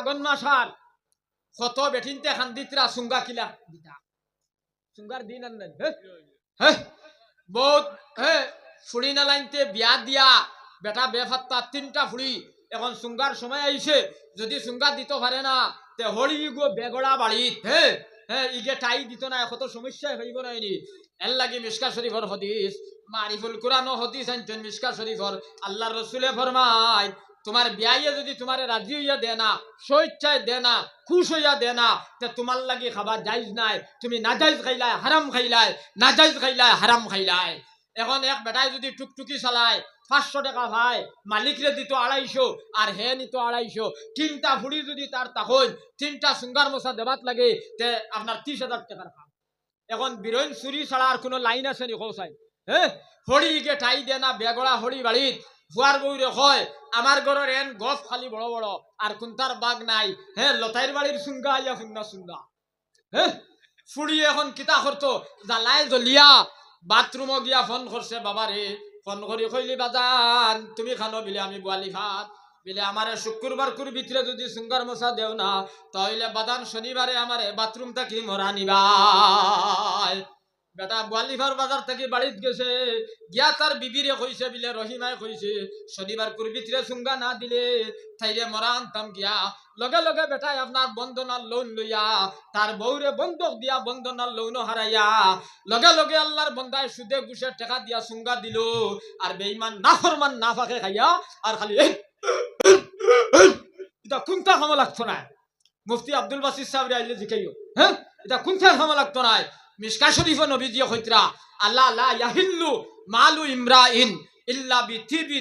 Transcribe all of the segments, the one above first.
ফাগন Masar কত বেঠিনতে খান্দিতরা সুঙ্গা কিলা। সুঙ্গার দিন আর বহুত হ্যাঁ ফুড়ি বিয়া দিয়া। বেটা বেফাত্তা তিনটা ফুড়ি এখন সুঙ্গার সময় আইছে যদি সুঙ্গা দিতে পারে না, তে হরি গো বেগড়া বাড়িত হ্যাঁ হ্যাঁ ইগে টাই দিত না কত সমস্যা হইব নাইনি এর লাগি মিসকা শরীফর হদিস মারিফুল কোরআন হদিস আনছেন মিসকা শরীফর আল্লাহ রসুলে ফরমায় তোমার বিয়াইয়ে যদি তোমার রাজি হইয়া দে না স্বেচ্ছায় দে না, খুশ হইয়া দে না, তে তোমার লাগি খাবার জাইজ নাই। তুমি নাজাইজ খাইলাই, হারাম খাইলাই নাজাইজ খাইলাই, হারাম খাইলাই। এখন এক বেটাই যদি টুকটুকি চালায়, পাঁচশো টাকা ভাই, মালিকরে দিত আড়াইশো, আর হে নিত আড়াইশো। তিনটা ফুড়ি যদি তার তখন তিনটা সুঙ্গার মশা দেবাত লাগে, তে আপনার ত্রিশ হাজার টাকার খাম। এখন বিরোইন চুরি ছাড়া আর কোনো লাইন আছে নি? কৌসাই হরি ঠাই দে না বেগড়া হরি বাড়িত ফুয়ার বউরে হয় আমার ঘরের এন গছ খালি বড় বড় আর কোনটার বাঘ নাই। হ্যাঁ লতাইর বাড়ির সুঙ্গা আইয়া সুন্দা সুন্দা হ্যাঁ ফুড়ি এখন কিতা করতো জ্বালাই জ্বলিয়া। বাথরুমও গিয়া ফোন করছে বাবারে ফোন করি কইলি বাজান, তুমি খানো বিলে আমি বোয়ালি খাত বিলে আমারে শুক্রবার কুর ভিতরে যদি সুঙ্গার মশা দেও না তাহলে বাদান শনিবারে আমারে বাথরুম থাকি মরা নিবাই। বেটা বোয়ালিফার বাজার থেকে বাড়িত গেছে। গিয়া তার বিবিরে কইছে বিলে রহিমায় কইছে শনিবার কুর ভিতরে সুঙ্গা না দিলে তাইলে মরা আনতাম গিয়া। লগে লগে বেটাই আপনার বন্ধনার লোন লইয়া তার বউরে বন্ধক দিয়া বন্ধনার লোন হারাইয়া লগে লগে আল্লাহর বন্দায় সুদে গুছে টাকা দিয়া সুঙ্গা দিল। আর বেইমান না ফরমান না ফাঁকে খাইয়া আর খালি এটা কোনটা খামো লাগতো না মুফতি আব্দুল বাসির সাহেব আইলে জিকাইও হ্যাঁ এটা কোনটা খামো লাগতো না মিসকা শরীফ আল্লাহ মালু ইমরাইন ইল্লা বিথিবি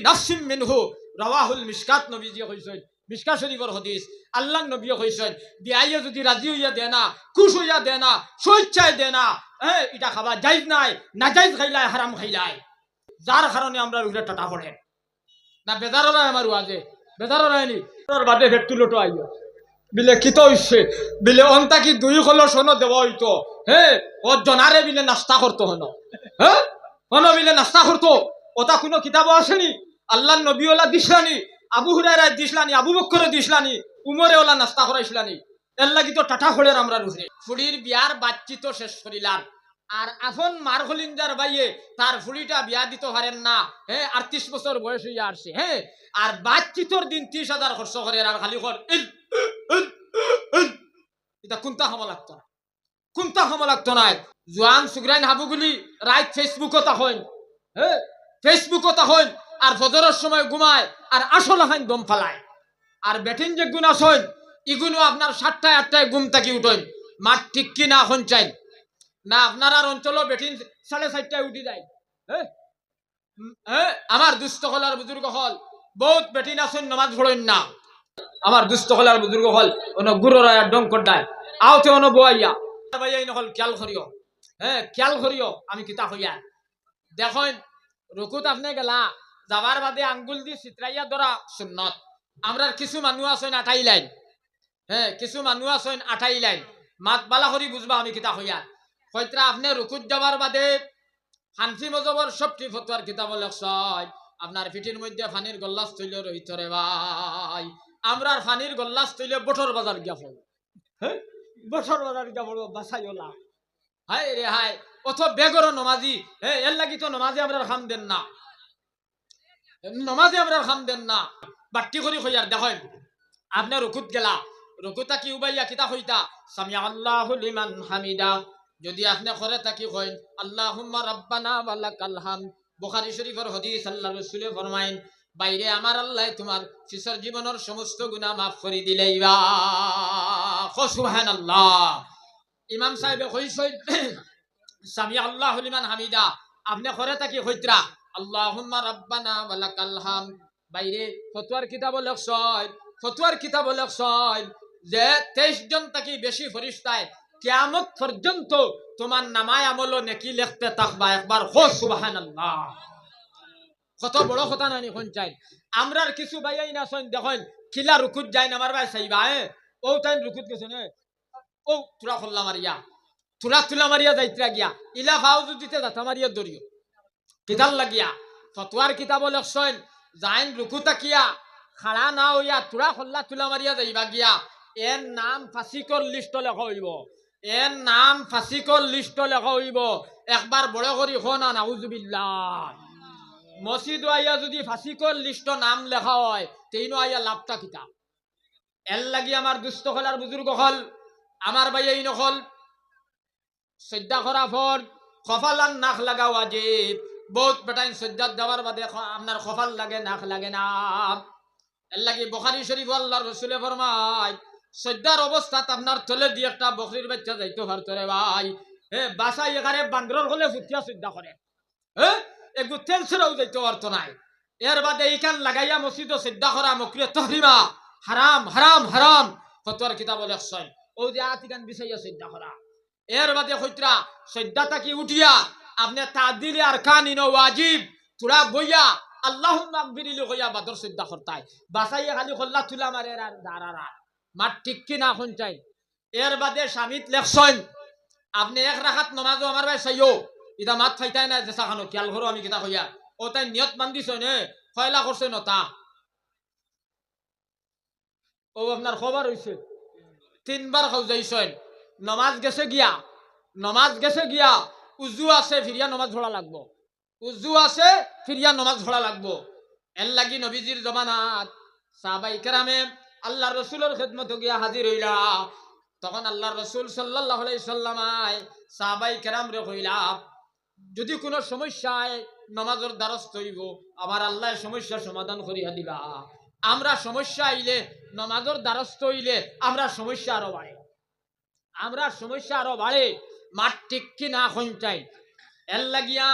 মিনহু। রাওয়াহুল মিসকাত মিসকা শরীফর হদিস, আল্লাহ নবী যদি রাজি হইয়া দে না, খুশ হইয়া দে না স্বেচ্ছায় দে না হ্যাঁ এটা খাবার জাইজ নাই না জাইজ খাইলাই হারাম খাইলাই। যার কারণে আমরা রুগরে টাটা না বেজারও নাই আমার বাদে ভেট্টু লোটো আইয় বিলে কিত হইছে? বিলে অন্তা কি দুই কল শোনো দেব হইতো হ্যাঁ ও জনারে বিলে নাস্তা করতো হন? হ্যাঁ হন বিলে নাস্তা করতো ওটা কোনো কিতাব আসেনি আল্লাহ নবী ওলা দিসলানি আবু হুরাইরা দিসলানি আবু বক্করে দিসলানি উমরে ওলা নাস্তা করাইছিলানি এর লাগি তো টাটা খোলের আমরা রুহরে ফুড়ির বিয়ার বাচ্চি তো শেষ করিলাম আর আফন মার হলিন্দার বাইয়ে তার ফুড়িটা বিয়া দিতে পারেন না। হ্যাঁ আটত্রিশ বছর বয়স হইয়া আসছে হ্যাঁ আর বাচ্চিতর দিন ত্রিশ হাজার খরচ করে আর খালি ইল। এটা কোনটা লাগতো? না কোনটা সময় লাগতো না জোয়ান সুগ্রাইন হাবুগুলি রাইট ফেসবুকও তখন হ্যাঁ ফেসবুকও তখন আর ফজরের সময় ঘুমায় আর আসল হাইন দম ফালায়। আর বেটিন যে গুণ আসেন ইগুনো আপনার সাতটায় আটটায় ঘুম থাকি উঠেন মাঠ ঠিক কি না এখন চাই না আপনার আর অঞ্চলও বেটিন সাড়ে চারটায় উঠি যায় হ্যাঁ হ্যাঁ আমার দুস্থ হল আর বুজুর্গ হল, বহুত বেটিন আসেন নমাজ পড়েন না। আমার দুস্থ হল আর বুজুর্গ হল on Guru Roy Dong কড্ডায় আওতে on বইয়া ভাইয়া নহল খেয়াল করিও। হ্যাঁ খেয়াল করিও, আমি কিতা হইয়া দেখেন, রুকুত আপনি গেলা, যাবার বাদে আঙ্গুল দি চিত্রাইয়া ধরা সুন্নত। আমরার কিছু মানুষ আছেন আঠাই লাইন। হ্যাঁ কিছু মানুষ আছেন আঠাই লাইন। মাত বালা করি বুঝবা আমি কিতা হইয়া হয়তরা আপনি রুকুত যাবার বাদে হানফি মজবর সবটি ফতোয়ার কিতাব লেখছয় আপনার পিঠির মধ্যে ফানির গল্লাস তৈল রহিত রে ভাই। আমরার ফানির গল্লাস তৈলে বটর বাজার গিয়া ফল হ্যাঁ? বটর বাজার গিয়া বড় বাসাইলা হাই রে হাই অথ বেগর নমাজি হ্যাঁ এর লাগি তো নমাজি আমরা খাম দেন না। নমাজি আমরা খাম দেন না। বাট্টি করি হইয়ার দেখেন আপনার রুকুত গেলা। রুকুতা কি উবাইয়া, কিতা হইতা সামিয়া আল্লাহু লিমান হামিদা। যদি আপনি করে থাকি কইন, আল্লাহুম্মা রাব্বানা ওয়ালাকাল হাম বুখারী শরীফের হাদিস আল্লাহ রাসূলে ফরমাইন বাইরে আমার আল্লাহ তোমার শিশর জীবনের সমস্ত গুনাহ মাফ করে দিলেইবা খো সুবহানাল্লাহ। ইমাম সাহেবে সামিয়া আল্লাহু লিমান হামিদা, আপনি করে থাকি হইত্রা আল্লাহুম্মা রাব্বানা ওয়ালাকাল বাইরে কিতাব কিতাব যে তেইশ জন থাকি বেশি ফরিস্তায় পর্যন্ত তোমার নামায় আমল থাকবা একবার। হো কত বড় কথা নানি কোন চাই আমরার কিছু বাইয়াই না শোন দেখেন কিলা রুকুত যাই না আমার ভাই চাইবা হ্যাঁ ও তাই রুকুত গেছে ও তুলা খোল্লা মারিয়া, তুলা তুলা মারিয়া যাইত্রা গিয়া, ইলা খাও দিতে যাতা মারিয়া দরিও। কিতাল লাগিয়া ফতোয়ার কিতাব লেখছেন, যাইন রুকু তাকিয়া খাড়া না হইয়া তুড়া খল্লা তুলা মারিয়া যাইবা গিয়া এর নাম ফাঁসিকর লিস্ট লেখা হইব এর নাম ফাঁসিকর লিস্ট লেখা হইব একবার বড় করি হন নাউজুবিল্লাহ। মসজিদ আইয়া যদি ফাঁসিকর লিস্ট নাম লেখা হয়, তেইনো আইয়া লাভটা কিতা এর লাগি আমার দুস্থ হল আর বুজুর্গ হল আমার ভাই এই নকল শ্রদ্ধা করা ফর কফালান নাক লাগা ওয়াজিব বহুত বেটাইন শ্রদ্ধাত দেওয়ার বাদে আপনার কফাল লাগে নাক লাগে না। এর লাগি বখারি শরীফ আল্লাহ রসুলে ফরমায় শ্রদ্ধার অবস্থাত আপনার তলে দিয়ে একটা বকরির বাচ্চা যাইতে পারতো রে ভাই। হে বাসায় এখানে বান্দরর হলে ফুটিয়া শ্রদ্ধা করে হ্যাঁ একটু তেল ছেড়েও যাইতে পারতো নাই। এর বাদে এইখান লাগাইয়া মসজিদ শ্রদ্ধা করা, মক্রিয় তহরিমা। হারাম হারাম হারাম। ফতোয়ার কিতাব লেখছেন। ও যে আতিকান বিষয় শ্রদ্ধা করা। এর বাদে হইতরা শ্রদ্ধা তাকি উঠিয়া আপনি তাদিলে আর কানিন ওয়াজিব তুরা বইয়া আল্লাহ মাকবিরিলি হইয়া বাদর শ্রদ্ধা করতাই। বাসাইয়া খালি খল্লা তুলা মারে আর দাঁড়ারা। মার ঠিক কি না শুনছাই এর বাদে স্বামীত লেখছেন, আপনি এক রাখাত নমাজও আমার ভাই চাইও ইটা মাত ফাইতাই না যে চাখানো খেয়াল করো আমি কিতা কইয়া ও তাই নিয়ত বান্ধিছ নে? ফয়লা করছে নতা ও আপনার খবর হইছে তিনবার খাউজাইছেন নমাজ গেছে গিয়া। নমাজ গেছে গিয়া। উজু আছে ফিরিয়া নমাজ ভরা লাগবো। উজু আছে ফিরিয়া নমাজ ভরা লাগবো। এর লাগি নবীজির জমানাত সাহাবাই কেরামে আল্লাহ রসুলের খেদমত গিয়া হাজির হইলা। তখন আল্লাহ রসুল সাল্লাহ সাল্লামায় সাহাবাই কেরাম রে হইলা যদি কোনো সমস্যায় নমাজের দ্বারস্থ হইব আমার আল্লাহ সমস্যার সমাধান করিয়া দিবা। আমরা সমস্যা আইলে, নমাজের দ্বারস্থ হইলে আমরা সমস্যা আরও বাড়ে। আমরা সমস্যা আরও বাড়ে, মাঠ ঠিক কি না সঞ্চাই এর লাগিয়া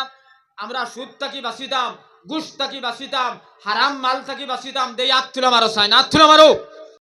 আমরা সুদ থাকি বাঁচিতাম, ঘুষ থাকি বাঁচিতাম, হারাম মাল থাকি বাঁচিতাম, দেই আত্মুলা মারো চাই না আত্মুলা মারো।